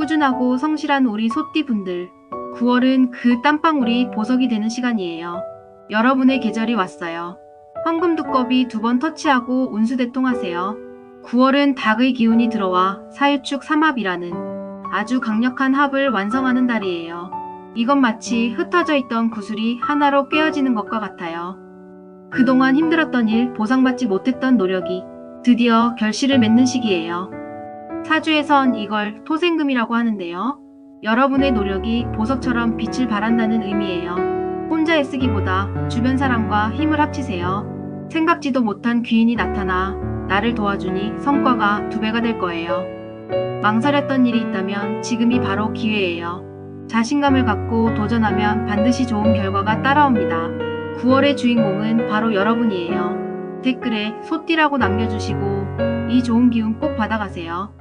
꾸준하고 성실한 우리 소띠분들. 9월은 그 땀방울이 보석이 되는 시간이에요. 여러분의 계절이 왔어요. 황금 두꺼비 두 번 터치하고 운수대통하세요. 9월은 닭의 기운이 들어와 사유축 삼합이라는 아주 강력한 합을 완성하는 달이에요. 이건 마치 흩어져 있던 구슬이 하나로 깨어지는 것과 같아요. 그동안 힘들었던 일, 보상받지 못했던 노력이 드디어 결실을 맺는 시기예요. 사주에선 이걸 토생금이라고 하는데요. 여러분의 노력이 보석처럼 빛을 발한다는 의미예요. 혼자 애쓰기보다 주변 사람과 힘을 합치세요. 생각지도 못한 귀인이 나타나 나를 도와주니 성과가 두 배가 될 거예요. 망설였던 일이 있다면 지금이 바로 기회예요. 자신감을 갖고 도전하면 반드시 좋은 결과가 따라옵니다. 9월의 주인공은 바로 여러분이에요. 댓글에 소띠라고 남겨주시고 이 좋은 기운 꼭 받아가세요.